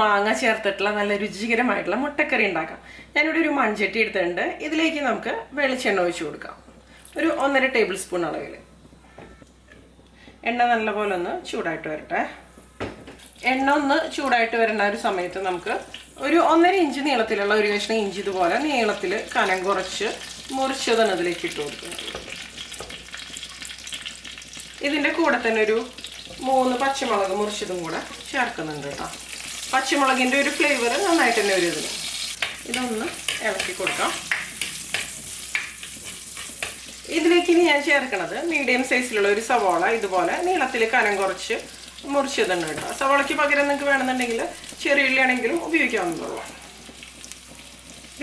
മാങ്ങ ചേർത്തിട്ടുള്ള നല്ല രുചികരമായിട്ടുള്ള മുട്ടക്കറി ഉണ്ടാക്കാം. ഞാനിവിടെ ഒരു മൺചട്ടി എടുത്തിട്ടുണ്ട്. ഇതിലേക്ക് നമുക്ക് വെളിച്ചെണ്ണ ഒഴിച്ചു കൊടുക്കാം. ഒരു ഒന്നര ടേബിൾ സ്പൂൺ അളവിൽ എണ്ണ നല്ലപോലെ ഒന്ന് ചൂടായിട്ട് വരട്ടെ. എണ്ണ ഒന്ന് ചൂടായിട്ട് വരുന്ന ഒരു സമയത്ത് നമുക്ക് ഒരു ഒന്നര ഇഞ്ച് നീളത്തിലുള്ള ഒരു കഷ്ണം ഇഞ്ചി ഇതുപോലെ നീളത്തിൽ കനം കുറച്ച് മുറിച്ചതാണ് അതിലേക്ക് ഇട്ട് കൊടുക്കുന്നത് ഇതിന്റെ കൂടെ തന്നെ ഒരു മൂന്ന് പച്ചമുളക് മുറിച്ചതും കൂടെ ചേർക്കുന്നുണ്ട് കേട്ടോ. പച്ചമുളകിന്റെ ഒരു ഫ്ലേവർ നന്നായിട്ട് തന്നെ ഒരു ഇതിന് ഇതൊന്ന് ഇളക്കി കൊടുക്കാം. ഇതിലേക്ക് ഇനി ഞാൻ ചേർക്കണത് മീഡിയം സൈസിലുള്ള ഒരു സവാള. ഇതുപോലെ നീളത്തിൽ കനം കുറച്ച് മുറിച്ചതുണ്ട് കേട്ടോ. സവാളയ്ക്ക് പകരം നിങ്ങൾക്ക് വേണമെന്നുണ്ടെങ്കിൽ ചെറിയ ഉള്ളി ആണെങ്കിലും ഉപയോഗിക്കാവുന്നതുള്ളൂ.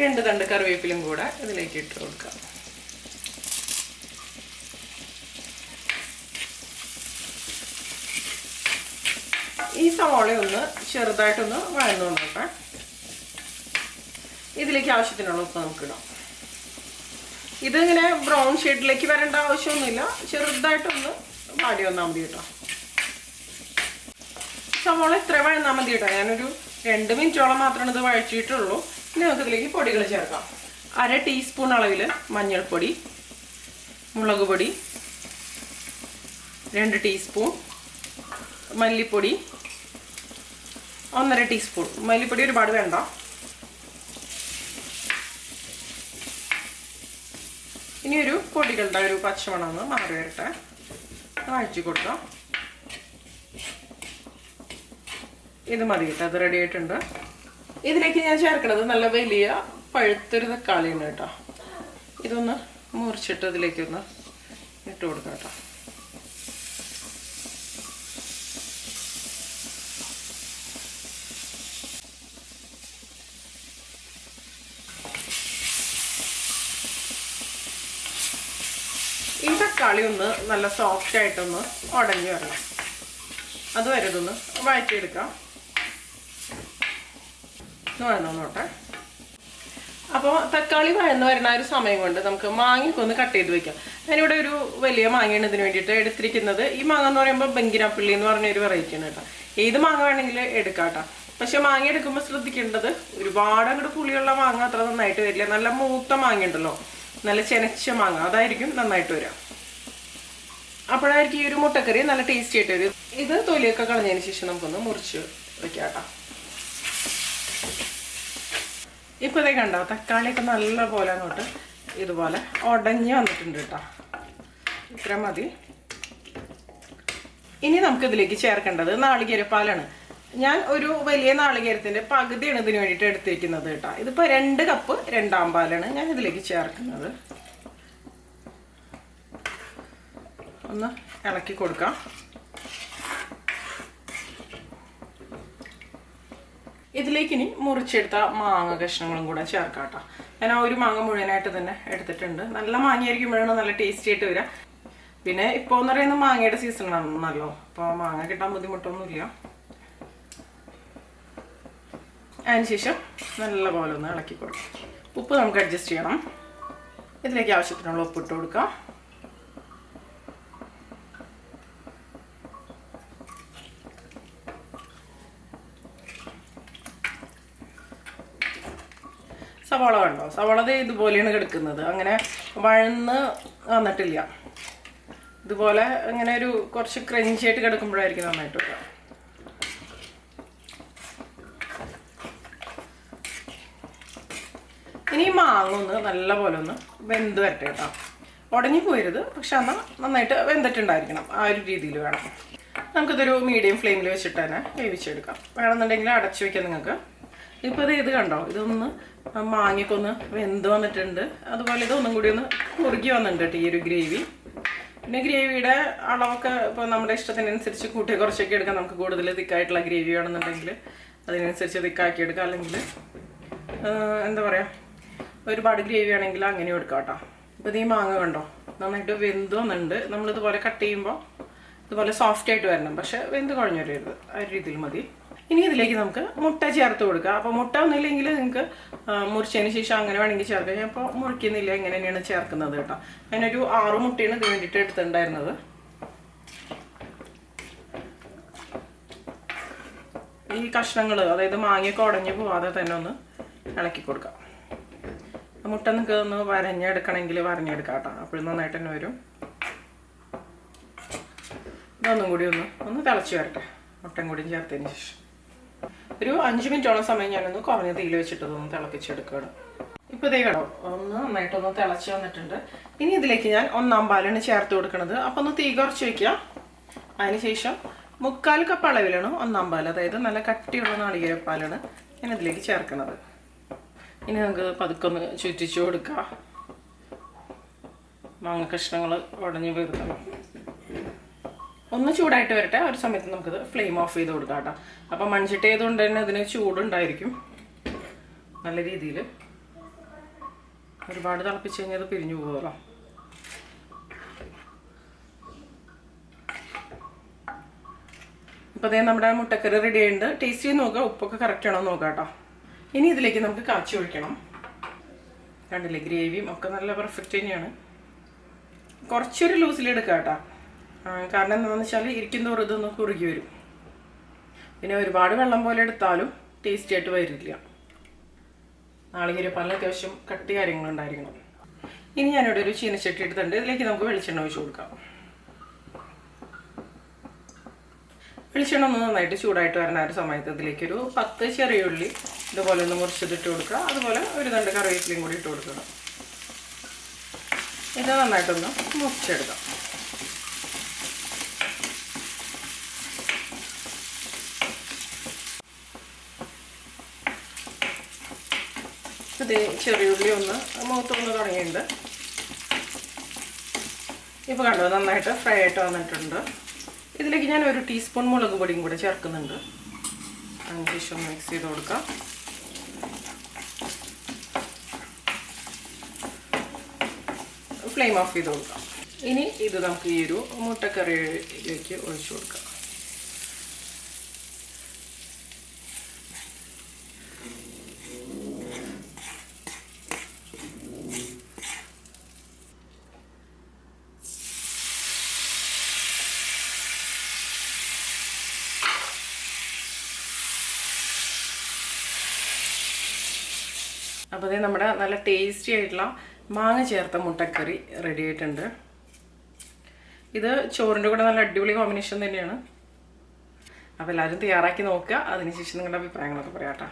രണ്ട് തണ്ട് കറിവേപ്പിലും കൂടെ ഇതിലേക്ക് ഇട്ട് കൊടുക്കാം. ഈ സവാള ഒന്ന് ചെറുതായിട്ടൊന്ന് വഴന്നു നോക്കാം. ഇതിലേക്ക് ആവശ്യത്തിനുള്ള ഉപ്പ് നമുക്ക് ഇടാം ഇതിങ്ങനെ ബ്രൗൺ ഷെയ്ഡിലേക്ക് വരേണ്ട ആവശ്യമൊന്നുമില്ല. ചെറുതായിട്ടൊന്ന് വാടി വന്നാൽ മതി കേട്ടോ. സവാള ഇത്ര വഴന്നാൽ മതി കേട്ടോ. ഞാനൊരു രണ്ട് മിനിറ്റോളം മാത്രമാണ് ഇത് വഴച്ചിട്ടുള്ളൂ ഇനി നമുക്ക് ഇതിലേക്ക് പൊടികൾ ചേർക്കാം. അര ടീസ്പൂൺ അളവിൽ മഞ്ഞൾപ്പൊടി മുളക് പൊടി രണ്ട് ടീസ്പൂൺ മല്ലിപ്പൊടി ഒന്നര ടീസ്പൂൺ. മല്ലിപ്പൊടി ഒരുപാട് വേണ്ട. ഇനി ഒരു പൊടികളുടെ ഒരു പച്ചമണം ഒന്ന് മാറി വരട്ടെ. വഴച്ചു കൊടുക്കാം. ഇത് മതി കേട്ടോ അത് റെഡി ആയിട്ടുണ്ട്. ഇതിലേക്ക് ഞാൻ ചേർക്കണത് നല്ല വലിയ പഴുത്തൊരു തക്കാളിയാണ് കേട്ടോ. ഇതൊന്ന് മുറിച്ചിട്ട് ഇതിലേക്കൊന്ന് ഇട്ട് കൊടുക്കാം കേട്ടോ ഈ തക്കാളി ഒന്ന് നല്ല സോഫ്റ്റ് ആയിട്ടൊന്ന് ഉടഞ്ഞു വരണം. അത് ഇതൊന്ന് വഴറ്റിയെടുക്കാം. നോട്ടെ അപ്പോൾ തക്കാളി വഴന്ന് വരുന്ന ഒരു സമയം കൊണ്ട് നമുക്ക് മാങ്ങയ്ക്കൊന്ന് കട്ട് ചെയ്ത് വെക്കാം. ഞാനിവിടെ ഒരു വലിയ മാങ്ങയാണ് ഇതിന് വേണ്ടിയിട്ട് എടുത്തിരിക്കുന്നത്. ഈ മാങ്ങ എന്ന് പറയുമ്പോൾ ബംഗിനാപ്പിള്ളി എന്ന് പറഞ്ഞ ഒരു വെറൈറ്റി ആണ് കേട്ടോ. ഏത് മാങ്ങ വേണമെങ്കിൽ എടുക്കാം കേട്ടോ. പക്ഷെ മാങ്ങ എടുക്കുമ്പോൾ ശ്രദ്ധിക്കേണ്ടത് ഒരുപാട് അങ്ങോട്ട് പുളിയുള്ള മാങ്ങ അത്ര നന്നായിട്ട് വരില്ല. നല്ല മൂത്ത മാങ്ങ ഉണ്ടല്ലോ. നല്ല ചെനച്ച മാങ്ങ. അതായിരിക്കും നന്നായിട്ട് വരിക. അപ്പോഴായിരിക്കും ഈ ഒരു മുട്ടക്കറി നല്ല ടേസ്റ്റി ആയിട്ട് വരും. ഇത് തൊലിയൊക്കെ കളഞ്ഞതിന് ശേഷം നമുക്കൊന്ന് മുറിച്ച് വെക്കാം കേട്ടോ ഇതേ കണ്ടോ തക്കാളിയൊക്കെ നല്ല പോലെ അങ്ങോട്ട് ഇതുപോലെ ഉടഞ്ഞ് വന്നിട്ടുണ്ട് കേട്ടോ. ഇത്ര മതി. ഇനി നമുക്ക് ഇതിലേക്ക് ചേർക്കേണ്ടത് നാളികേരപ്പാലാണ്. ഞാൻ ഒരു വലിയ നാളികേരത്തിന്റെ പകുതിയാണ് ഇതിന് വേണ്ടിയിട്ട് എടുത്തിരിക്കുന്നത് കേട്ടോ. ഇതിപ്പോ രണ്ട് കപ്പ് രണ്ടാം പാലാണ് ഞാൻ ഇതിലേക്ക് ചേർക്കുന്നത്. ഒന്ന് ഇളക്കി കൊടുക്കാം. ഇതിലേക്ക് ഇനി മുറിച്ചെടുത്ത മാങ്ങ കഷ്ണങ്ങളും കൂടെ ചേർക്കാം കേട്ടോ. ഞാൻ ഒരു മാങ്ങ മുഴുവനായിട്ട് തന്നെ എടുത്തിട്ടുണ്ട്. നല്ല മാങ്ങയായിരിക്കുമ്പോഴാണ് നല്ല ടേസ്റ്റി ആയിട്ട് വരിക പിന്നെ ഇപ്പോൾ എന്ന് പറയുന്നത് മാങ്ങയുടെ സീസൺ ആണെന്നല്ലോ അപ്പോൾ മാങ്ങ കിട്ടാൻ ബുദ്ധിമുട്ടൊന്നുമില്ല. അതിനുശേഷം നല്ല പോലെ ഒന്ന് ഇളക്കി കൊടുക്കാം. ഉപ്പ് നമുക്ക് അഡ്ജസ്റ്റ് ചെയ്യണം. ഇതിലേക്ക് ആവശ്യത്തിനുള്ള ഉപ്പ് ഇട്ട് കൊടുക്കാം. സവാള കണ്ടോ? സവാള ഇതുപോലെയാണ് കിടക്കുന്നത്. അങ്ങനെ വഴന്ന് വന്നിട്ടില്ല. ഇതുപോലെ അങ്ങനെ ഒരു കുറച്ച് ക്രഞ്ചി ആയിട്ട് കിടക്കുമ്പോഴായിരിക്കും നന്നായിട്ട് വരിക ഇനി മാങ്ങ ഒന്ന് നല്ല പോലെ ഒന്ന് വെന്ത് വരട്ടെ കേട്ടോ. ഉടഞ്ഞു പോയരുത് പക്ഷെ എന്നാൽ നന്നായിട്ട് വെന്തിട്ടുണ്ടായിരിക്കണം. ആ ഒരു രീതിയിൽ വേണം. നമുക്കിതൊരു മീഡിയം ഫ്ലെയിമിൽ വെച്ചിട്ട് തന്നെ വേവിച്ചെടുക്കാം. വേണമെന്നുണ്ടെങ്കിൽ അടച്ചു വയ്ക്കാം നിങ്ങൾക്ക്. ഇപ്പോൾ ഇത് ഇത് കണ്ടോ? ഇതൊന്ന് മാങ്ങയൊക്കെ ഒന്ന് വെന്ത് വന്നിട്ടുണ്ട്. അതുപോലെ ഇതൊന്നും കൂടി ഒന്ന് കുറുകി വന്നിട്ടുണ്ട് കേട്ടോ ഈ ഒരു ഗ്രേവി. പിന്നെ ഗ്രേവിയുടെ അളവൊക്കെ ഇപ്പോൾ നമ്മുടെ ഇഷ്ടത്തിനനുസരിച്ച് കൂട്ടി കുറച്ചൊക്കെ എടുക്കാം. നമുക്ക് കൂടുതൽ തിക്കായിട്ടുള്ള ഗ്രേവി വേണമെന്നുണ്ടെങ്കിൽ അതിനനുസരിച്ച് തിക്കാക്കി എടുക്കാം. അല്ലെങ്കിൽ എന്താ പറയുക ഒരുപാട് ഗ്രേവി ആണെങ്കിൽ അങ്ങനെ എടുക്കാം കേട്ടോ. ഇപ്പോൾ ഈ മാങ്ങ കണ്ടോ? നന്നായിട്ട് വെന്ത് വന്നിട്ടുണ്ട്. നമ്മളിതുപോലെ കട്ട് ചെയ്യുമ്പോൾ ഇതുപോലെ സോഫ്റ്റ് ആയിട്ട് വരണം. പക്ഷെ വെന്ത് കുഴഞ്ഞു വരരുത്. ആ രീതിയിൽ മതി. ഇനി ഇതിലേക്ക് നമുക്ക് മുട്ട ചേർത്ത് കൊടുക്കുക അപ്പോൾ മുട്ട ഒന്നുമില്ലെങ്കിൽ നിങ്ങൾക്ക് മുറിച്ചതിന് ശേഷം അങ്ങനെ വേണമെങ്കിൽ ചേർക്കാം. ഞാൻ ഇപ്പോൾ മുറിക്കുന്നില്ല ഇങ്ങനെ തന്നെയാണ് ചേർക്കുന്നത് കേട്ടോ. അതിനൊരു ആറ് മുട്ടയാണ് ഇതിന് വേണ്ടിയിട്ട് എടുത്തിട്ടുണ്ടായിരുന്നത്. ഈ കഷ്ണങ്ങൾ അതായത് മാങ്ങയൊക്കെ ഉടഞ്ഞു പോവാതെ തന്നെ ഒന്ന് ഇളക്കി കൊടുക്കാം. മുട്ട നിങ്ങൾക്ക് ഒന്ന് വരഞ്ഞെടുക്കണമെങ്കിൽ വരഞ്ഞെടുക്കാം കേട്ടോ. അപ്പോഴും നന്നായിട്ട് തന്നെ വരും. ഇതൊന്നും കൂടി ഒന്ന് ഒന്ന് തിളച്ച് വരട്ടെ. മുട്ടയും കൂടിയും ചേർത്തതിന് ശേഷം. ഒരു അഞ്ച് മിനിറ്റോളം സമയം ഞാനൊന്ന് കുറഞ്ഞ തീയിൽ വെച്ചിട്ട് ഒന്ന് തിളപ്പിച്ചെടുക്കുകയാണ്. ഇപ്പൊ ഇതേ കേടോ ഒന്ന് നന്നായിട്ടൊന്ന് തിളച്ച് വന്നിട്ടുണ്ട്. ഇനി ഇതിലേക്ക് ഞാൻ ഒന്നാം പാലാണ് ചേർത്ത് കൊടുക്കുന്നത് അപ്പോൾ ഒന്ന് തീ കുറച്ച് വയ്ക്കുക അതിനുശേഷം മുക്കാൽ കപ്പ് അളവിലാണ് ഒന്നാം പാൽ. അതായത് നല്ല കട്ടിയുള്ള നാളികേരപ്പാലാണ് ഞാൻ ഇതിലേക്ക് ചേർക്കുന്നത് ഇനി നമുക്ക് പതുക്കെ ഒന്ന് ചുറ്റിച്ചു കൊടുക്കാം. മാങ്ങ കഷ്ണങ്ങൾ ഉടഞ്ഞു വീർക്കണം ഒന്ന് ചൂടായിട്ട് വരട്ടെ. ഒരു സമയത്ത് നമുക്കിത് ഫ്ലെയിം ഓഫ് ചെയ്ത് കൊടുക്കാം കേട്ടോ. അപ്പം മൺചട്ടി ആയതുകൊണ്ട് തന്നെ അതിന് ചൂടുണ്ടായിരിക്കും. നല്ല രീതിയിൽ ഒരുപാട് തിളപ്പിച്ച് കഴിഞ്ഞാൽ അത് പിരിഞ്ഞു പോകുമല്ലോ. ഇപ്പം അതേ നമ്മുടെ മുട്ടക്കറി റെഡി ആയിട്ടുണ്ട്. ടേസ്റ്റ് ചെയ്ത് നോക്കുക ഉപ്പൊക്കെ കറക്റ്റ് ആണോ നോക്കുക കേട്ടോ. ഇനി ഇതിലേക്ക് നമുക്ക് കാച്ചി ഒഴിക്കണം. കണ്ടില്ലേ ഗ്രേവിയും ഒക്കെ നല്ല പെർഫെക്റ്റ് തന്നെയാണ്. കുറച്ചൊരു ലൂസിലെടുക്കാം കേട്ടോ. കാരണം എന്താണെന്ന് വെച്ചാൽ ഇരിക്കും തോറും ഇതൊന്ന് കുറുകി വരും. പിന്നെ ഒരുപാട് വെള്ളം പോലെ എടുത്താലും ടേസ്റ്റി ആയിട്ട് വരില്ല. നാളികേര പല അത്യാവശ്യം കട്ടി കാര്യങ്ങളുണ്ടായിരിക്കണം. ഇനി ഞാനിവിടെ ഒരു ചീനച്ചട്ടി എടുത്തിട്ടുണ്ട്. ഇതിലേക്ക് നമുക്ക് വെളിച്ചെണ്ണ ഒഴിച്ചു കൊടുക്കാം. വെളിച്ചെണ്ണ ഒന്ന് നന്നായിട്ട് ചൂടായിട്ട് വരുന്ന ഒരു സമയത്ത് ഇതിലേക്ക് ഒരു പത്ത് ചെറിയ ഉള്ളി ഇതുപോലെ ഒന്ന് മുറിച്ചിട്ട് കൊടുക്കുക. അതുപോലെ ഒരു രണ്ട് കറിവേപ്പിലയും കൂടി ഇട്ട് കൊടുക്കണം ഇത് നന്നായിട്ടൊന്ന് മുറിച്ചെടുക്കാം. ഇത് ചെറിയുള്ളി ഒന്ന് മൂത്തൊന്ന് തുടങ്ങിയിട്ടുണ്ട്. ഇപ്പോൾ കണ്ടു നന്നായിട്ട് ഫ്രൈ ആയിട്ട് വന്നിട്ടുണ്ട്. ഇതിലേക്ക് ഞാൻ ഒരു ടീസ്പൂൺ മുളക് പൊടിയും കൂടെ ചേർക്കുന്നുണ്ട്. അതിനുശേഷം മിക്സ് ചെയ്ത് കൊടുക്കാം. ഫ്ലെയിം ഓഫ് ചെയ്ത് കൊടുക്കാം. ഇനി ഇത് നമുക്ക് ഈ ഒരു മുട്ടക്കറിയിലേക്ക് ഒഴിച്ചു കൊടുക്കാം. അപ്പോൾ ഇത് നമ്മുടെ നല്ല ടേസ്റ്റി ആയിട്ടുള്ള മാങ്ങ ചേർത്ത മുട്ടക്കറി റെഡി ആയിട്ടുണ്ട്. ഇത് ചോറിന്റെ കൂടെ നല്ല അടിപൊളി കോമ്പിനേഷൻ തന്നെയാണ്. അപ്പോൾ എല്ലാവരും തയ്യാറാക്കി നോക്കുക. അതിനുശേഷം നിങ്ങളുടെ അഭിപ്രായങ്ങളൊക്കെ പറയാം കേട്ടോ.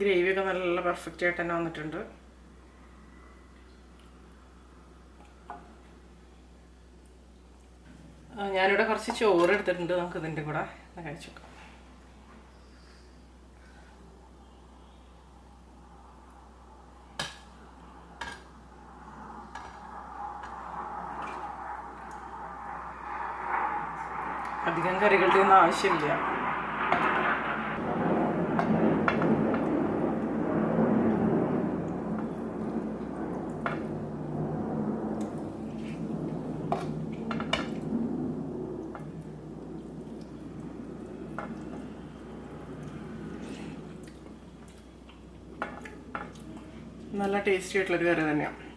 ഗ്രേവിയൊക്കെ നല്ല പെർഫെക്റ്റ് ആയിട്ട് തന്നെ വന്നിട്ടുണ്ട്. ഞാനിവിടെ കുറച്ച് ചോറ് എടുത്തിട്ടുണ്ട്. നമുക്ക് ഇതിന്റെ കൂടെ കഴിച്ചു നോക്കാം. അധികം കറികളുടെ ഒന്നും ആവശ്യമില്ല. നല്ല ടേസ്റ്റി ആയിട്ടുള്ളൊരു കറി തന്നെയാണ്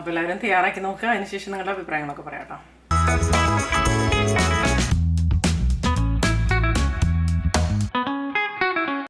അപ്പോൾ എല്ലാവരും തയ്യാറാക്കി നോക്കുക അതിനുശേഷം നിങ്ങളുടെ അഭിപ്രായങ്ങളൊക്കെ പറയാം കേട്ടോ.